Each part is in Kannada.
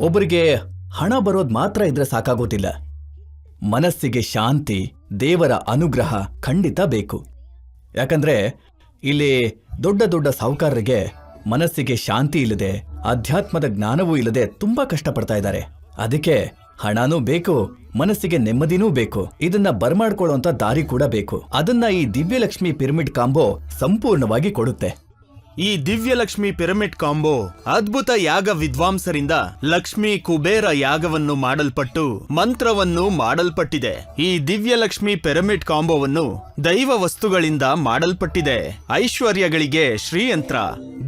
ಒಬ್ಬರಿಗೆ ಹಣ ಬರೋದು ಮಾತ್ರ ಇದ್ರೆ ಸಾಕಾಗೋದಿಲ್ಲ. ಮನಸ್ಸಿಗೆ ಶಾಂತಿ, ದೇವರ ಅನುಗ್ರಹ ಖಂಡಿತ ಬೇಕು. ಯಾಕಂದ್ರೆ ಇಲ್ಲಿ ದೊಡ್ಡ ದೊಡ್ಡ ಸಾಹುಕಾರರಿಗೆ ಮನಸ್ಸಿಗೆ ಶಾಂತಿ ಇಲ್ಲದೆ, ಅಧ್ಯಾತ್ಮದ ಜ್ಞಾನವೂ ಇಲ್ಲದೆ ತುಂಬಾ ಕಷ್ಟಪಡ್ತಾ ಇದ್ದಾರೆ. ಅದಕ್ಕೆ ಹಣನೂ ಬೇಕು, ಮನಸ್ಸಿಗೆ ನೆಮ್ಮದಿನೂ ಬೇಕು. ಇದನ್ನ ಬರ್ಮಾಡ್ಕೊಳ್ಳುವಂತ ದಾರಿ ಕೂಡ ಬೇಕು. ಅದನ್ನ ಈ ದಿವ್ಯಲಕ್ಷ್ಮಿ ಪಿರಮಿಡ್ ಕಾಂಬೋ ಸಂಪೂರ್ಣವಾಗಿ ಕೊಡುತ್ತೆ. ಈ ದಿವ್ಯಲಕ್ಷ್ಮಿ ಪಿರಮಿಡ್ ಕಾಂಬೋ ಅದ್ಭುತ ಯಾಗ ವಿದ್ವಾಂಸರಿಂದ ಲಕ್ಷ್ಮಿ ಕುಬೇರ ಯಾಗವನ್ನು ಮಾಡಲ್ಪಟ್ಟು ಮಂತ್ರವನ್ನು ಮಾಡಲ್ಪಟ್ಟಿದೆ. ಈ ದಿವ್ಯಲಕ್ಷ್ಮಿ ಪಿರಮಿಡ್ ಕಾಂಬೋವನ್ನು ದೈವ ವಸ್ತುಗಳಿಂದ ಮಾಡಲ್ಪಟ್ಟಿದೆ. ಐಶ್ವರ್ಯಗಳಿಗೆ ಶ್ರೀಯಂತ್ರ.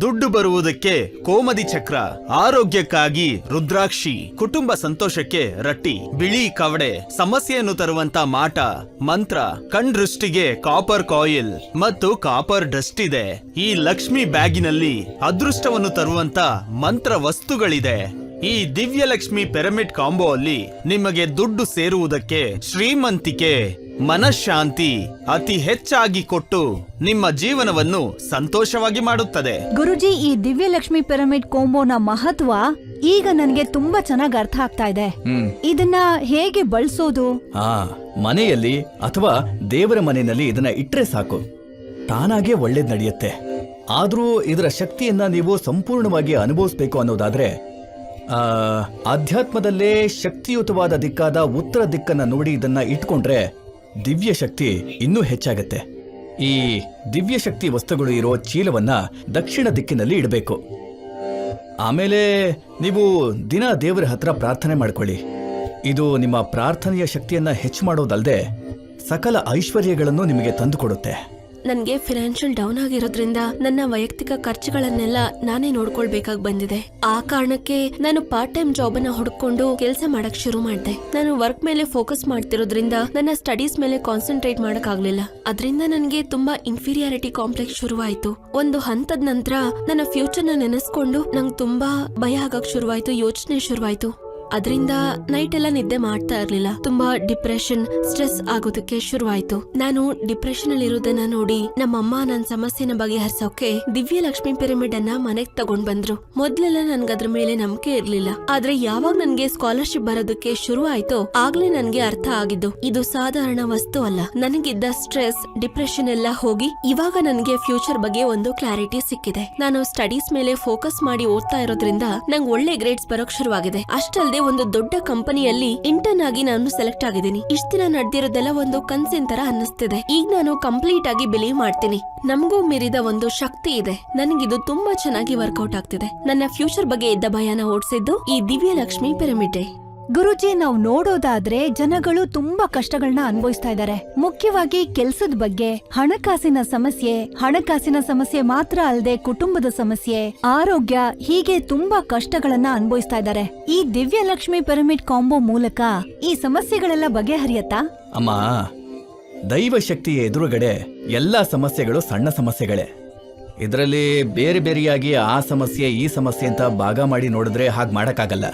ದುಡ್ಡು ಬರುವುದಕ್ಕೆ ಕೋಮದಿ ಚಕ್ರ, ಆರೋಗ್ಯಕ್ಕಾಗಿ ರುದ್ರಾಕ್ಷಿ, ಕುಟುಂಬ ಸಂತೋಷಕ್ಕೆ ರಟ್ಟಿ, ಬಿಳಿ ಕವಡೆ, ಸಮಸ್ಯೆಯನ್ನು ತರುವಂತ ಮಾಟ, ಮಂತ್ರ, ಕಣ್ದೃಷ್ಟಿಗೆ ಕಾಪರ್ ಕಾಯಿಲ್ ಮತ್ತು ಕಾಪರ್ ಡಸ್ಟ್ ಇದೆ. ಈ ಲಕ್ಷ್ಮಿ ಬ್ಯಾಗಿನಲ್ಲಿ ಅದೃಷ್ಟವನ್ನು ತರುವಂತ ಮಂತ್ರ ವಸ್ತುಗಳಿದೆ. ಈ ದಿವ್ಯಲಕ್ಷ್ಮಿ ಪಿರಮಿಡ್ ಕಾಂಬೋ ಅಲ್ಲಿ ನಿಮಗೆ ದುಡ್ಡು ಸೇರುವುದಕ್ಕೆ ಶ್ರೀಮಂತಿಕೆ ಮನಃಶಾಂತಿ ಅತಿ ಹೆಚ್ಚಾಗಿ ಕೊಟ್ಟು ನಿಮ್ಮ ಜೀವನವನ್ನು ಸಂತೋಷವಾಗಿ ಮಾಡುತ್ತದೆ. ಗುರುಜಿ ಈ ದಿವ್ಯಲಕ್ಷ್ಮಿ ಪಿರಮಿಡ್ ಕೋಂಬೋನ ಮಹತ್ವ ಈಗ ನನಗೆ ತುಂಬಾ ಚೆನ್ನಾಗಿ ಅರ್ಥ ಆಗ್ತಾ ಇದೆ. ಹ್ಮ್. ಇದನ್ನ ಹೇಗೆ ಬಳಸೋದು? ಆ ಮನೆಯಲ್ಲಿ ಅಥವಾ ದೇವರ ಮನೆಯಲ್ಲಿ ಇದನ್ನ ಇಟ್ರೆ ಸಾಕು. ತಾನಾಗೆ ಒಳ್ಳೇದ್ ನಡೆಯುತ್ತೆ. ಆದ್ರೂ ಇದರ ಶಕ್ತಿಯನ್ನ ನೀವು ಸಂಪೂರ್ಣವಾಗಿ ಅನುಭವಿಸ್ಬೇಕು ಅನ್ನೋದಾದ್ರೆ ಆ ಆಧ್ಯಾತ್ಮದಲ್ಲೇ ಶಕ್ತಿಯುತವಾದ ದಿಕ್ಕಾದ ಉತ್ತರ ದಿಕ್ಕನ್ನ ನೋಡಿ ಇದನ್ನ ಇಟ್ಕೊಂಡ್ರೆ ದಿವ್ಯ ಶಕ್ತಿ ಇನ್ನೂ ಹೆಚ್ಚಾಗತ್ತೆ. ಈ ದಿವ್ಯ ಶಕ್ತಿ ವಸ್ತುಗಳು ಇರೋ ಚೀಲವನ್ನ ದಕ್ಷಿಣ ದಿಕ್ಕಿನಲ್ಲಿ ಇಡಬೇಕು. ಆಮೇಲೆ ನೀವು ದಿನ ದೇವರ ಹತ್ರ ಪ್ರಾರ್ಥನೆ ಮಾಡ್ಕೊಳ್ಳಿ. ಇದು ನಿಮ್ಮ ಪ್ರಾರ್ಥನೆಯ ಶಕ್ತಿಯನ್ನ ಹೆಚ್ಚು ಮಾಡೋದಲ್ಲದೆ ಸಕಲ ಐಶ್ವರ್ಯಗಳನ್ನು ನಿಮಗೆ ತಂದುಕೊಡುತ್ತೆ. ನನ್ಗೆ ಫಿನಾನ್ಷಿಯಲ್ ಡೌನ್ ಆಗಿರೋದ್ರಿಂದ ನನ್ನ ವೈಯಕ್ತಿಕ ಖರ್ಚುಗಳನ್ನೆಲ್ಲ ನಾನೇ ನೋಡ್ಕೊಳ್ಬೇಕಾಗಿ ಬಂದಿದೆ. ಆ ಕಾರಣಕ್ಕೆ ನಾನು ಪಾರ್ಟ್ ಟೈಮ್ ಜಾಬ್ ಅನ್ನ ಹುಡ್ಕೊಂಡು ಕೆಲಸ ಮಾಡಕ್ ಶುರು ಮಾಡಿದೆ. ನಾನು ವರ್ಕ್ ಮೇಲೆ ಫೋಕಸ್ ಮಾಡ್ತಿರೋದ್ರಿಂದ ನನ್ನ ಸ್ಟಡೀಸ್ ಮೇಲೆ ಕಾನ್ಸಂಟ್ರೇಟ್ ಮಾಡಕ್ ಆಗ್ಲಿಲ್ಲ ಅದರಿಂದ ನನಗೆ ತುಂಬಾ ಇನ್ಫೀರಿಯಾರಿಟಿ ಕಾಂಪ್ಲೆಕ್ಸ್ ಶುರುವಾಯ್ತು. ಒಂದು ಹಂತದ ನಂತರ ನನ್ನ ಫ್ಯೂಚರ್ನ ನೆನೆಸ್ಕೊಂಡು ನಂಗೆ ತುಂಬಾ ಭಯ ಆಗಕ್ ಶುರುವಾಯ್ತು, ಯೋಚನೆ ಶುರುವಾಯ್ತು. ಅದರಿಂದ ನೈಟ್ ಎಲ್ಲ ನಿದ್ದೆ ಮಾಡ್ತಾ ಇರ್ಲಿಲ್ಲ. ತುಂಬಾ ಡಿಪ್ರೆಷನ್ ಸ್ಟ್ರೆಸ್ ಆಗೋದಕ್ಕೆ ಶುರುವಾಯ್ತು. ನಾನು ಡಿಪ್ರೆಷನ್ ಅಲ್ಲಿ ಇರೋದನ್ನ ನೋಡಿ ನಮ್ಮಮ್ಮ ನನ್ನ ಸಮಸ್ಯೆನ ಬಗೆಹರಿಸೋಕೆ ದಿವ್ಯ ಲಕ್ಷ್ಮಿ ಪಿರಮಿಡ್ ಅನ್ನ ಮನೆಗ್ ತಗೊಂಡ್ ಬಂದ್ರು. ಮೊದ್ಲೆಲ್ಲ ನನ್ಗೆ ಅದ್ರ ಮೇಲೆ ನಂಬಿಕೆ ಇರ್ಲಿಲ್ಲ. ಆದ್ರೆ ಯಾವಾಗ ನನ್ಗೆ ಸ್ಕಾಲರ್ಶಿಪ್ ಬರೋದಕ್ಕೆ ಶುರು ಆಯ್ತೋ ಆಗ್ಲೇ ನನ್ಗೆ ಅರ್ಥ ಆಗಿದ್ದು. ಇದು ಸಾಧಾರಣ ವಸ್ತು ಅಲ್ಲ. ನನಗಿದ್ದ ಸ್ಟ್ರೆಸ್ ಡಿಪ್ರೆಷನ್ ಎಲ್ಲ ಹೋಗಿ ಇವಾಗ ನನ್ಗೆ ಫ್ಯೂಚರ್ ಬಗ್ಗೆ ಒಂದು ಕ್ಲಾರಿಟಿ ಸಿಕ್ಕಿದೆ. ನಾನು ಸ್ಟಡೀಸ್ ಮೇಲೆ ಫೋಕಸ್ ಮಾಡಿ ಓದ್ತಾ ಇರೋದ್ರಿಂದ ನಂಗೆ ಒಳ್ಳೆ ಗ್ರೇಡ್ಸ್ ಬರೋಕ್ ಶುರುವಾಗಿದೆ. ಅಷ್ಟಲ್ಲದೆ ಒಂದು ದೊಡ್ಡ ಕಂಪನಿಯಲ್ಲಿ ಇಂಟರ್ನ್ ಆಗಿ ನಾನು ಸೆಲೆಕ್ಟ್ ಆಗಿದ್ದೀನಿ. ಇಷ್ಟ ದಿನ ನಡೆದಿರೋದೆಲ್ಲ ಒಂದು ಕನ್ಸಿನ ತರ ಅನ್ನಿಸ್ತಿದೆ. ಈಗ ನಾನು ಕಂಪ್ಲೀಟ್ ಆಗಿ ಬಿಲೀವ್ ಮಾಡ್ತೀನಿ. ನಮಗೂ ಮೀರಿದ ಒಂದು ಶಕ್ತಿ ಇದೆ. ನನಗಿದು ತುಂಬಾ ಚೆನ್ನಾಗಿ ವರ್ಕೌಟ್ ಆಗ್ತಿದೆ. ನನ್ನ ಫ್ಯೂಚರ್ ಬಗ್ಗೆ ಇದ್ದ ಭಯನ ಓಡಿಸಿದ್ದು ಈ ದಿವ್ಯ ಲಕ್ಷ್ಮಿ ಪಿರಮಿಡ್. ಗುರುಜಿ, ನಾವು ನೋಡೋದಾದ್ರೆ ಜನಗಳು ತುಂಬಾ ಕಷ್ಟಗಳನ್ನ ಅನುಭವಿಸ್ತಾ ಇದ್ದಾರೆ ಮುಖ್ಯವಾಗಿ ಕೆಲ್ಸದ ಬಗ್ಗೆ. ಹಣಕಾಸಿನ ಸಮಸ್ಯೆ ಹಣಕಾಸಿನ ಸಮಸ್ಯೆ ಮಾತ್ರ ಅಲ್ಲದೆ ಕುಟುಂಬದ ಸಮಸ್ಯೆ, ಆರೋಗ್ಯ, ಹೀಗೆ ತುಂಬಾ ಕಷ್ಟಗಳನ್ನ ಅನುಭವಿಸ್ತಾ ಇದ್ದಾರೆ ಈ ದಿವ್ಯ ಲಕ್ಷ್ಮಿ ಪಿರಮಿಡ್ ಕಾಂಬೋ ಮೂಲಕ ಈ ಸಮಸ್ಯೆಗಳೆಲ್ಲ ಬಗೆಹರಿಯತ್ತಾ? ಅಮ್ಮ, ದೈವ ಶಕ್ತಿಯ ಎದುರುಗಡೆ ಎಲ್ಲ ಸಮಸ್ಯೆಗಳು ಸಣ್ಣ ಸಮಸ್ಯೆಗಳೇ. ಇದರಲ್ಲಿ ಬೇರೆ ಬೇರೆಯಾಗಿ ಆ ಸಮಸ್ಯೆ, ಈ ಸಮಸ್ಯೆ ಅಂತ ಭಾಗ ಮಾಡಿ ನೋಡಿದ್ರೆ ಹಾಗೆ ಮಾಡಕ್ಕಾಗಲ್ಲ.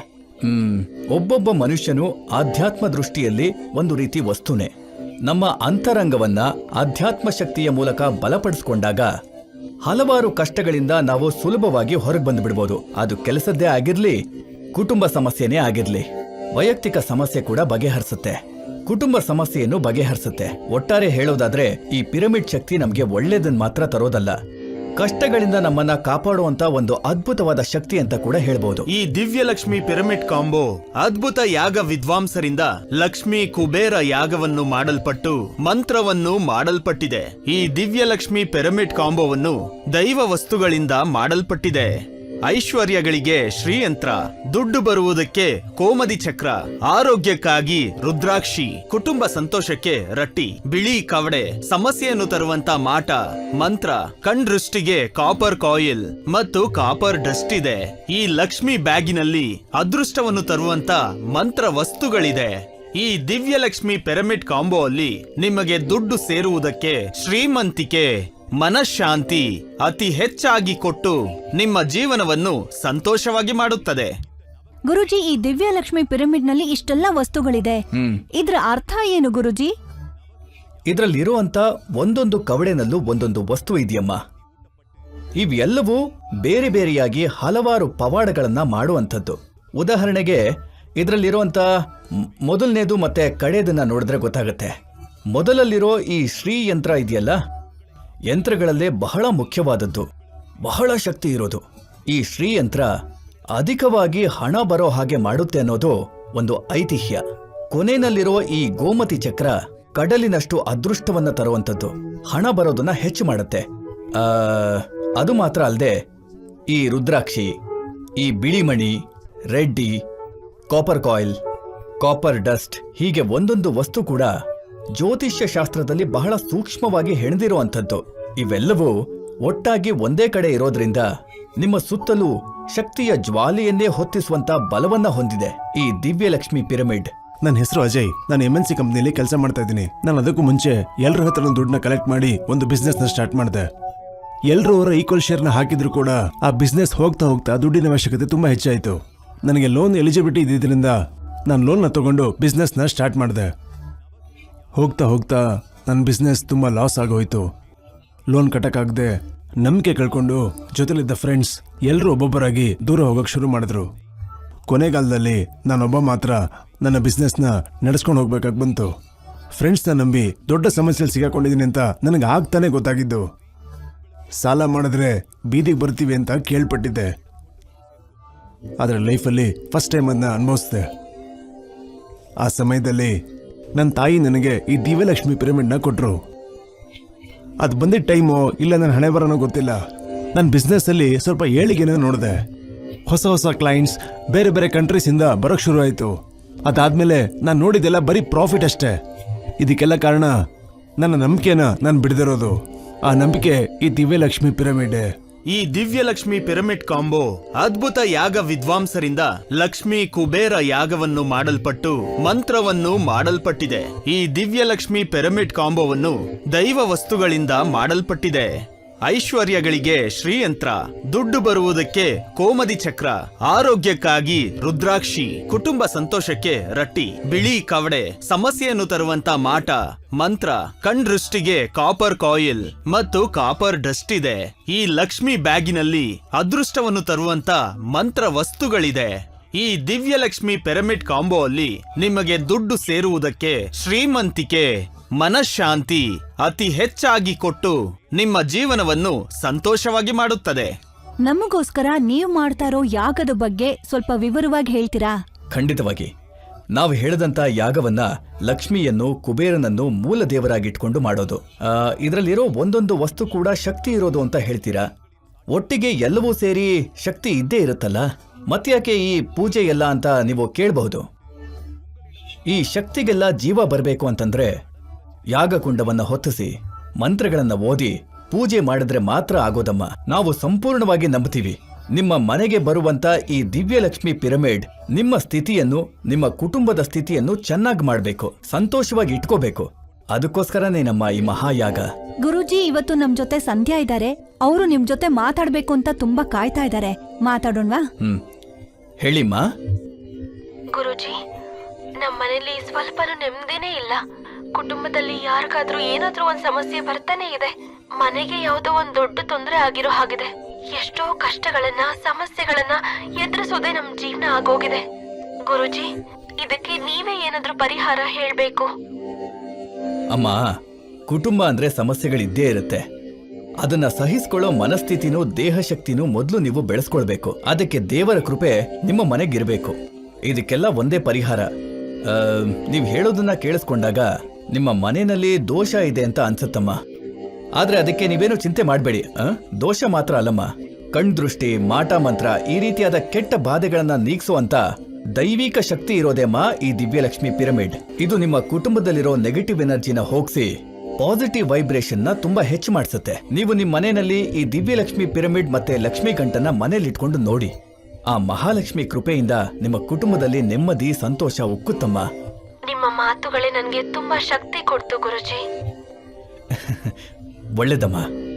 ಒಬ್ಬೊಬ್ಬ ಮನುಷ್ಯನು ಆಧ್ಯಾತ್ಮ ದೃಷ್ಟಿಯಲ್ಲಿ ಒಂದು ರೀತಿ ವಸ್ತುನೇ. ನಮ್ಮ ಅಂತರಂಗವನ್ನ ಆಧ್ಯಾತ್ಮ ಶಕ್ತಿಯ ಮೂಲಕ ಬಲಪಡಿಸಿಕೊಂಡಾಗ ಹಲವಾರು ಕಷ್ಟಗಳಿಂದ ನಾವು ಸುಲಭವಾಗಿ ಹೊರಗೆ ಬಂದು ಬಿಡ್ಬೋದು ಅದು ಕೆಲಸದ್ದೇ ಆಗಿರ್ಲಿ, ಕುಟುಂಬ ಸಮಸ್ಯೆನೇ ಆಗಿರ್ಲಿ. ವೈಯಕ್ತಿಕ ಸಮಸ್ಯೆ ಕೂಡ ಬಗೆಹರಿಸುತ್ತೆ. ಕುಟುಂಬ ಸಮಸ್ಯೆಯನ್ನು ಬಗೆಹರಿಸುತ್ತೆ. ಒಟ್ಟಾರೆ ಹೇಳೋದಾದ್ರೆ ಈ ಪಿರಮಿಡ್ ಶಕ್ತಿ ನಮಗೆ ಒಳ್ಳೇದನ್ನ ಮಾತ್ರ ತರೋದಲ್ಲ. ಕಷ್ಟಗಳಿಂದ ನಮ್ಮನ್ನ ಕಾಪಾಡುವಂತ ಒಂದು ಅದ್ಭುತವಾದ ಶಕ್ತಿ ಅಂತ ಕೂಡ ಹೇಳ್ಬೋದು. ಈ ದಿವ್ಯ ಲಕ್ಷ್ಮಿ ಪಿರಮಿಡ್ ಕಾಂಬೋ ಅದ್ಭುತ ಯಾಗ ವಿದ್ವಾಂಸರಿಂದ ಲಕ್ಷ್ಮಿ ಕುಬೇರ ಯಾಗವನ್ನು ಮಾಡಲ್ಪಟ್ಟು ಮಂತ್ರವನ್ನು ಮಾಡಲ್ಪಟ್ಟಿದೆ. ಈ ದಿವ್ಯ ಲಕ್ಷ್ಮಿ ಪಿರಮಿಡ್ ಕಾಂಬೋವನ್ನು ದೈವ ವಸ್ತುಗಳಿಂದ ಮಾಡಲ್ಪಟ್ಟಿದೆ. ಐಶ್ವರ್ಯಗಳಿಗೆ ಶ್ರೀಯಂತ್ರ, ದುಡ್ಡು ಬರುವುದಕ್ಕೆ ಕೋಮದಿ ಚಕ್ರ, ಆರೋಗ್ಯಕ್ಕಾಗಿ ರುದ್ರಾಕ್ಷಿ, ಕುಟುಂಬ ಸಂತೋಷಕ್ಕೆ ರಟ್ಟಿ, ಬಿಳಿ ಕವಡೆ, ಸಮಸ್ಯೆಯನ್ನು ತರುವಂತ ಮಾಟ, ಮಂತ್ರ, ಕಣ್ದೃಷ್ಟಿಗೆ ಕಾಪರ್ ಕಾಯಿಲ್ ಮತ್ತು ಕಾಪರ್ ಡಸ್ಟ್ ಇದೆ. ಈ ಲಕ್ಷ್ಮಿ ಬ್ಯಾಗಿನಲ್ಲಿ ಅದೃಷ್ಟವನ್ನು ತರುವಂತ ಮಂತ್ರ ವಸ್ತುಗಳಿದೆ. ಈ ದಿವ್ಯಲಕ್ಷ್ಮಿ ಪಿರಮಿಡ್ ಕಾಂಬೋ ಅಲ್ಲಿ ನಿಮಗೆ ದುಡ್ಡು ಸೇರುವುದಕ್ಕೆ ಶ್ರೀಮಂತಿಕೆ ಮನಃಶಾಂತಿ ಅತಿ ಹೆಚ್ಚಾಗಿ ಕೊಟ್ಟು ನಿಮ್ಮ ಜೀವನವನ್ನು ಸಂತೋಷವಾಗಿ ಮಾಡುತ್ತದೆ. ಗುರುಜಿ ಈ ದಿವ್ಯ ಲಕ್ಷ್ಮಿ ಪಿರಮಿಡ್ನಲ್ಲಿ ಇಷ್ಟೆಲ್ಲ ವಸ್ತುಗಳಿದೆ. ಇದರ ಅರ್ಥ ಏನು ಗುರುಜಿ? ಇದರಲ್ಲಿರುವಂತ ಒಂದೊಂದು ಕವಡೆನಲ್ಲೂ ಒಂದೊಂದು ವಸ್ತು ಇದೆಯಮ್ಮ. ಇವೆಲ್ಲವೂ ಬೇರೆ ಬೇರೆಯಾಗಿ ಹಲವಾರು ಪವಾಡಗಳನ್ನ ಮಾಡುವಂಥದ್ದು. ಉದಾಹರಣೆಗೆ ಇದರಲ್ಲಿರುವಂತ ಮೊದಲನೇದು ಮತ್ತೆ ಕಡೆಯದನ್ನ ನೋಡಿದ್ರೆ ಗೊತ್ತಾಗುತ್ತೆ. ಮೊದಲಲ್ಲಿರೋ ಈ ಶ್ರೀ ಯಂತ್ರ ಇದೆಯಲ್ಲ ಯಂತ್ರಗಳಲ್ಲೇ ಬಹಳ ಮುಖ್ಯವಾದದ್ದು. ಬಹಳ ಶಕ್ತಿ ಇರೋದು. ಈ ಶ್ರೀಯಂತ್ರ ಅಧಿಕವಾಗಿ ಹಣ ಬರೋ ಹಾಗೆ ಮಾಡುತ್ತೆ ಅನ್ನೋದು ಒಂದು ಐತಿಹ್ಯ. ಕೊನೆನಲ್ಲಿರೋ ಈ ಗೋಮತಿ ಚಕ್ರ ಕಡಲಿನಷ್ಟು ಅದೃಷ್ಟವನ್ನ ತರುವಂಥದ್ದು. ಹಣ ಬರೋದನ್ನ ಹೆಚ್ಚು ಮಾಡುತ್ತೆ. ಅದು ಮಾತ್ರ ಅಲ್ಲದೆ ಈ ರುದ್ರಾಕ್ಷಿ, ಈ ಬಿಳಿಮಣಿ, ರೆಡ್ಡಿ ಕಾಪರ್ ಕಾಯಿಲ್ ಕಾಪರ್ ಡಸ್ಟ್ ಹೀಗೆ ಒಂದೊಂದು ವಸ್ತು ಕೂಡ ಜ್ಯೋತಿಷ್ಯ ಶಾಸ್ತ್ರದಲ್ಲಿ ಬಹಳ ಸೂಕ್ಷ್ಮವಾಗಿ ಹೆಣೆದಿರುವಂಥದ್ದು. ಇವೆಲ್ಲವೂ ಒಟ್ಟಾಗಿ ಒಂದೇ ಕಡೆ ಇರೋದ್ರಿಂದ ನಿಮ್ಮ ಸುತ್ತಲೂ ಶಕ್ತಿಯ ಜ್ವಾಲೆಯನ್ನೇ ಹೊತ್ತಿಸುವಂತ ಬಲವನ್ನ ಹೊಂದಿದೆ ಈ ದಿವ್ಯಲಕ್ಷ್ಮಿ ಪಿರಮಿಡ್. ನನ್ನ ಹೆಸರು ಅಜಯ್. ನಾನು ಎಂ ಎನ್ ಸಿ ಕಂಪ್ನಿಯಲ್ಲಿ ಕೆಲಸ ಮಾಡ್ತಾ ಇದ್ದೀನಿ. ನಾನು ಅದಕ್ಕೂ ಮುಂಚೆ ಎಲ್ಲರ ಹತ್ರ ದುಡ್ಡನ್ನ ಕಲೆಕ್ಟ್ ಮಾಡಿ ಒಂದು ಬಿಸ್ನೆಸ್ನ ಸ್ಟಾರ್ಟ್ ಮಾಡಿದೆ. ಎಲ್ಲರೂ ಅವರ ಈಕ್ವಲ್ ಶೇರ್ನ ಹಾಕಿದ್ರು ಕೂಡ ಆ ಬಿಸ್ನೆಸ್ ಹೋಗ್ತಾ ಹೋಗ್ತಾ ದುಡ್ಡಿನ ಅವಶ್ಯಕತೆ ತುಂಬಾ ಹೆಚ್ಚಾಯಿತು. ನನಗೆ ಲೋನ್ ಎಲಿಜಿಬಿಲಿಟಿ ಇದ್ದಿದ್ದರಿಂದ ನಾನು ಲೋನ್ನ ತಗೊಂಡು ಬಿಸ್ನೆಸ್ನ ಸ್ಟಾರ್ಟ್ ಮಾಡಿದೆ. ಹೋಗ್ತಾ ಹೋಗ್ತಾ ನನ್ನ ಬಿಸ್ನೆಸ್ ತುಂಬ ಲಾಸ್ ಆಗೋಯ್ತು. ಲೋನ್ ಕಟ್ಟಕ್ಕಾಗದೆ ನಂಬಿಕೆ ಕಳ್ಕೊಂಡು ಜೊತೆಲಿದ್ದ ಫ್ರೆಂಡ್ಸ್ ಎಲ್ಲರೂ ಒಬ್ಬೊಬ್ಬರಾಗಿ ದೂರ ಹೋಗೋಕೆ ಶುರು ಮಾಡಿದ್ರು. ಕೊನೆಗಾಲದಲ್ಲಿ ನಾನೊಬ್ಬ ಮಾತ್ರ ನನ್ನ ಬಿಸ್ನೆಸ್ನ ನಡೆಸ್ಕೊಂಡು ಹೋಗ್ಬೇಕಾಗಿ ಬಂತು. ಫ್ರೆಂಡ್ಸ್ನ ನಂಬಿ ದೊಡ್ಡ ಸಮಸ್ಯೆಯಲ್ಲಿ ಸಿಗಾಕೊಂಡಿದ್ದೀನಿ ಅಂತ ನನಗೆ ಆಗ್ತಾನೆ ಗೊತ್ತಾಗಿದ್ದು. ಸಾಲ ಮಾಡಿದ್ರೆ ಬೀದಿಗೆ ಬರ್ತೀವಿ ಅಂತ ಕೇಳ್ಪಟ್ಟಿದ್ದೆ. ಆದರೆ ಲೈಫಲ್ಲಿ ಫಸ್ಟ್ ಟೈಮ್ ಅದನ್ನ ಅನುಭವಿಸಿದೆ. ಆ ಸಮಯದಲ್ಲಿ ನನ್ನ ತಾಯಿ ನನಗೆ ಈ ದಿವ್ಯಲಕ್ಷ್ಮಿ ಪಿರಮಿಡ್ನ ಕೊಟ್ಟರು ಅದು ಬಂದಿದ್ದ ಟೈಮು ಇಲ್ಲ ನನ್ನ ಹಣೆ ಬರೋನೋ ಗೊತ್ತಿಲ್ಲ. ನನ್ನ ಬಿಸ್ನೆಸ್ಸಲ್ಲಿ ಸ್ವಲ್ಪ ಏಳಿಗೆನ ನೋಡಿದೆ. ಹೊಸ ಹೊಸ ಕ್ಲೈಂಟ್ಸ್ ಬೇರೆ ಬೇರೆ ಕಂಟ್ರೀಸಿಂದ ಬರೋಕ್ಕೆ ಶುರು ಆಯಿತು. ಅದಾದ್ಮೇಲೆ ನಾನು ನೋಡಿದ್ದೆಲ್ಲ ಬರೀ ಪ್ರಾಫಿಟ್ ಅಷ್ಟೇ. ಇದಕ್ಕೆಲ್ಲ ಕಾರಣ ನನ್ನ ನಂಬಿಕೆನ ನಾನು ಬಿಡದಿರೋದು. ಆ ನಂಬಿಕೆ ಈ ದಿವ್ಯಲಕ್ಷ್ಮಿ ಪಿರಮಿಡ್. ಈ ದಿವ್ಯಲಕ್ಷ್ಮಿ ಪಿರಮಿಡ್ ಕಾಂಬೋ ಅದ್ಭುತ ಯಾಗ ವಿದ್ವಾಂಸರಿಂದ ಲಕ್ಷ್ಮಿ ಕುಬೇರ ಯಾಗವನ್ನು ಮಾಡಲ್ಪಟ್ಟು ಮಂತ್ರವನ್ನು ಮಾಡಲ್ಪಟ್ಟಿದೆ. ಈ ದಿವ್ಯಲಕ್ಷ್ಮಿ ಪಿರಮಿಡ್ ಕಾಂಬೋವನ್ನು ದೈವ ವಸ್ತುಗಳಿಂದ ಮಾಡಲ್ಪಟ್ಟಿದೆ. ಐಶ್ವರ್ಯಗಳಿಗೆ ಶ್ರೀಯಂತ್ರ, ದುಡ್ಡು ಬರುವುದಕ್ಕೆ ಕೋಮದಿ ಚಕ್ರ, ಆರೋಗ್ಯಕ್ಕಾಗಿ ರುದ್ರಾಕ್ಷಿ, ಕುಟುಂಬ ಸಂತೋಷಕ್ಕೆ ರಟ್ಟಿ, ಬಿಳಿ ಕವಡೆ, ಸಮಸ್ಯೆಯನ್ನು ತರುವಂತ ಮಾಟ, ಮಂತ್ರ, ಕಣ್ದೃಷ್ಟಿಗೆ ಕಾಪರ್ ಕಾಯಿಲ್ ಮತ್ತು ಕಾಪರ್ ಡಸ್ಟ್ ಇದೆ. ಈ ಲಕ್ಷ್ಮಿ ಬ್ಯಾಗಿನಲ್ಲಿ ಅದೃಷ್ಟವನ್ನು ತರುವಂತ ಮಂತ್ರ ವಸ್ತುಗಳಿದೆ. ಈ ದಿವ್ಯಲಕ್ಷ್ಮಿ ಪಿರಮಿಡ್ ಕಾಂಬೋ ಅಲ್ಲಿ ನಿಮಗೆ ದುಡ್ಡು ಸೇರುವುದಕ್ಕೆ ಶ್ರೀಮಂತಿಕೆ ಮನಃಶಾಂತಿ ಅತಿ ಹೆಚ್ಚಾಗಿ ಕೊಟ್ಟು ನಿಮ್ಮ ಜೀವನವನ್ನು ಸಂತೋಷವಾಗಿ ಮಾಡುತ್ತದೆ. ನಮಗೋಸ್ಕರ ನೀವು ಮಾಡ್ತಾ ಇರೋ ಯಾಗದ ಬಗ್ಗೆ ಸ್ವಲ್ಪ ವಿವರವಾಗಿ ಹೇಳ್ತೀರಾ? ಖಂಡಿತವಾಗಿ. ನಾವು ಹೇಳಿದಂತ ಯಾಗವನ್ನ ಲಕ್ಷ್ಮಿಯನ್ನು ಕುಬೇರನನ್ನು ಮೂಲ ದೇವರಾಗಿಟ್ಕೊಂಡು ಮಾಡೋದು. ಇದರಲ್ಲಿರೋ ಇದ್ರಲ್ಲಿರೋ ಒಂದೊಂದು ವಸ್ತು ಕೂಡ ಶಕ್ತಿ ಇರೋದು ಅಂತ ಹೇಳ್ತೀರಾ? ಒಟ್ಟಿಗೆ ಎಲ್ಲವೂ ಸೇರಿ ಶಕ್ತಿ ಇದ್ದೇ ಇರುತ್ತಲ್ಲ? ಮತ್ತ್ಯಾಕೆ ಈ ಪೂಜೆ ಎಲ್ಲ ಅಂತ ನೀವು ಕೇಳಬಹುದು? ಈ ಶಕ್ತಿಗೆಲ್ಲ ಜೀವ ಬರಬೇಕು ಅಂತಂದ್ರೆ ಯಾಗಕುಂಡವನ್ನ ಹೊತ್ತಿಸಿ ಮಂತ್ರಗಳನ್ನ ಓದಿ ಪೂಜೆ ಮಾಡಿದ್ರೆ ಮಾತ್ರ ಆಗೋದಮ್ಮ. ನಾವು ಸಂಪೂರ್ಣವಾಗಿ ನಂಬ್ತೀವಿ ನಿಮ್ಮ ಮನೆಗೆ ಬರುವಂತ ಈ ದಿವ್ಯಲಕ್ಷ್ಮಿ ಪಿರಮಿಡ್ ನಿಮ್ಮ ಸ್ಥಿತಿಯನ್ನು ನಿಮ್ಮ ಕುಟುಂಬದ ಸ್ಥಿತಿಯನ್ನು ಚೆನ್ನಾಗಿ ಮಾಡಬೇಕು ಸಂತೋಷವಾಗಿ ಇಟ್ಕೋಬೇಕು. ಅದಕ್ಕೋಸ್ಕರನೇ ನಮ್ಮ ಈ ಮಹಾಯಾಗ. ಗುರುಜಿ ಇವತ್ತು ನಮ್ ಜೊತೆ ಸಂಧ್ಯಾ ಇದ್ದಾರೆ ಅವರು ನಿಮ್ ಜೊತೆ ಮಾತಾಡ್ಬೇಕು ಅಂತ ತುಂಬಾ ಕಾಯ್ತಾ ಇದ್ದಾರೆ ಮಾತಾಡೋಣವಾ? ಹ್ಮ್. ಹೇಳಿಮ್ಮ. ಗುರುಜಿ ನಮ್ಮ ಮನೇಲಿ ಸ್ವಲ್ಪನೂ ನೆಮ್ಮದಿನೇ ಇಲ್ಲ. ಕುಟುಂಬದಲ್ಲಿ ಯಾರಿಗಾದ್ರೂ ಏನಾದ್ರೂ ಒಂದ್ ಸಮಸ್ಯೆ ಬರ್ತಾನೆ ಇದೆ. ಮನೆಗೆ ಯಾವುದೋ ಒಂದ್ ದೊಡ್ಡ ತೊಂದರೆ ಆಗಿರೋ ಹಾಗಿದೆ. ಎಷ್ಟೋ ಕಷ್ಟಗಳನ್ನ, ಸಮಸ್ಯೆಗಳನ್ನ ಎದುರಿಸೋದೇ ನಮ್ ಜೀವನ ಆಗೋಗಿದೆ. ಗುರುಜಿ, ಇದಕ್ಕೆ ನೀವೇ ಏನಾದ್ರೂ ಪರಿಹಾರ ಹೇಳ್ಬೇಕು? ಅಮ್ಮ, ಕುಟುಂಬ ಅಂದ್ರೆ ಸಮಸ್ಯೆಗಳಿದ್ದೇ ಇರುತ್ತೆ. ಅದನ್ನ ಸಹಿಸ್ಕೊಳ್ಳೋ ಮನಸ್ಥಿತಿನೂ, ದೇಹಶಕ್ತಿನೂ ಮೊದಲು ನೀವು ಬೆಳೆಸ್ಕೊಳ್ಬೇಕು. ಅದಕ್ಕೆ ದೇವರ ಕೃಪೆ ನಿಮ್ಮ ಮನೆಗಿರ್ಬೇಕು. ಇದಕ್ಕೆಲ್ಲ ಒಂದೇ ಪರಿಹಾರ. ನೀವು ನೀವ್ ಹೇಳೋದನ್ನ ಕೇಳಿಸ್ಕೊಂಡಾಗ ನಿಮ್ಮ ಮನೆಯಲ್ಲಿ ದೋಷ ಇದೆ ಅಂತ ಅನ್ಸುತ್ತಮ್ಮ. ಆದ್ರೆ ಅದಕ್ಕೆ ನೀವೇನು ಚಿಂತೆ ಮಾಡಬೇಡಿ ದೋಷ ಮಾತ್ರ ಅಲ್ಲಮ್ಮ. ಕಣ್ದೃಷ್ಟಿ, ಮಾಟ ಮಂತ್ರ ಈ ರೀತಿಯಾದ ಕೆಟ್ಟ ಬಾಧೆಗಳನ್ನ ನೀಗಿಸುವಂತ ದೈವಿಕ ಶಕ್ತಿ ಇರೋದೇಮ್ಮ ಈ ದಿವ್ಯಲಕ್ಷ್ಮಿ ಪಿರಮಿಡ್. ಇದು ನಿಮ್ಮ ಕುಟುಂಬದಲ್ಲಿರೋ ನೆಗೆಟಿವ್ ಎನರ್ಜಿನ ಹೋಗ್ಸಿ ಪಾಸಿಟಿವ್ ವೈಬ್ರೇಷನ್ನ ತುಂಬಾ ಹೆಚ್ಚು ಮಾಡಿಸುತ್ತೆ. ನೀವು ನಿಮ್ಮ ಮನೆಯಲ್ಲಿ ಈ ದಿವ್ಯಲಕ್ಷ್ಮಿ ಪಿರಮಿಡ್ ಮತ್ತೆ ಲಕ್ಷ್ಮಿ ಗಂಟನ್ನ ಮನೇಲಿ ಇಟ್ಕೊಂಡು ನೋಡಿ. ಆ ಮಹಾಲಕ್ಷ್ಮಿ ಕೃಪೆಯಿಂದ ನಿಮ್ಮ ಕುಟುಂಬದಲ್ಲಿ ನೆಮ್ಮದಿ, ಸಂತೋಷ ಉಕ್ಕುತ್ತಮ್ಮ. ನಿಮ್ಮ ಮಾತುಗಳೇ ನನಗೆ ತುಂಬಾ ಶಕ್ತಿ ಕೊಡ್ತು ಗುರುಜಿ. ಒಳ್ಳೇದಮ್ಮ.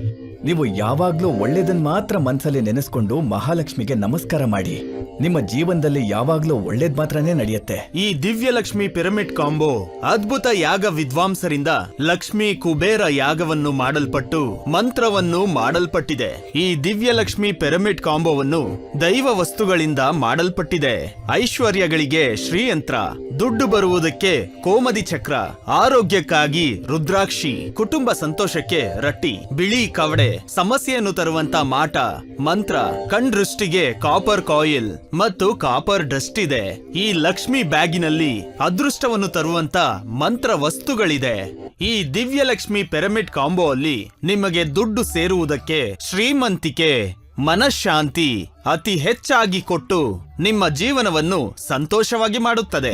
ನೀವು ಯಾವಾಗ್ಲೂ ಒಳ್ಳೇದನ್ ಮಾತ್ರ ಮನ್ಸಲ್ಲಿ ನೆನೆಸ್ಕೊಂಡು ಮಹಾಲಕ್ಷ್ಮಿಗೆ ನಮಸ್ಕಾರ ಮಾಡಿ. ನಿಮ್ಮ ಜೀವನದಲ್ಲಿ ಯಾವಾಗ್ಲೂ ಒಳ್ಳೇದ್ ಮಾತ್ರನೇ ನಡೆಯುತ್ತೆ. ಈ ದಿವ್ಯಲಕ್ಷ್ಮಿ ಪಿರಮಿಡ್ ಕಾಂಬೋ ಅದ್ಭುತ ಯಾಗ ವಿದ್ವಾಂಸರಿಂದ ಲಕ್ಷ್ಮಿ ಕುಬೇರ ಯಾಗವನ್ನು ಮಾಡಲ್ಪಟ್ಟು ಮಂತ್ರವನ್ನು ಮಾಡಲ್ಪಟ್ಟಿದೆ. ಈ ದಿವ್ಯಲಕ್ಷ್ಮಿ ಪಿರಮಿಡ್ ಕಾಂಬೋವನ್ನು ದೈವ ವಸ್ತುಗಳಿಂದ ಮಾಡಲ್ಪಟ್ಟಿದೆ. ಐಶ್ವರ್ಯಗಳಿಗೆ ಶ್ರೀಯಂತ್ರ, ದುಡ್ಡು ಬರುವುದಕ್ಕೆ ಕೋಮದಿ ಚಕ್ರ, ಆರೋಗ್ಯಕ್ಕಾಗಿ ರುದ್ರಾಕ್ಷಿ, ಕುಟುಂಬ ಸಂತೋಷಕ್ಕೆ ರಟ್ಟಿ, ಬಿಳಿ ಕವಡೆ ಸಮಸ್ಯೆಯನ್ನು ತರುವಂತ ಮಾಟ, ಮಂತ್ರ, ಕಣ್ದೃಷ್ಟಿಗೆ ಕಾಪರ್ ಕಾಯಿಲ್ ಮತ್ತು ಕಾಪರ್ ಡಸ್ಟ್ ಇದೆ. ಈ ಲಕ್ಷ್ಮಿ ಬ್ಯಾಗಿನಲ್ಲಿ ಅದೃಷ್ಟವನ್ನು ತರುವಂತ ಮಂತ್ರ ವಸ್ತುಗಳಿದೆ. ಈ ದಿವ್ಯಲಕ್ಷ್ಮಿ ಪಿರಮಿಡ್ ಕಾಂಬೋ ಅಲ್ಲಿ ನಿಮಗೆ ದುಡ್ಡು ಸೇರುವುದಕ್ಕೆ ಶ್ರೀಮಂತಿಕೆ, ಮನಃಶಾಂತಿ ಅತಿ ಹೆಚ್ಚಾಗಿ ಕೊಟ್ಟು ನಿಮ್ಮ ಜೀವನವನ್ನು ಸಂತೋಷವಾಗಿ ಮಾಡುತ್ತದೆ.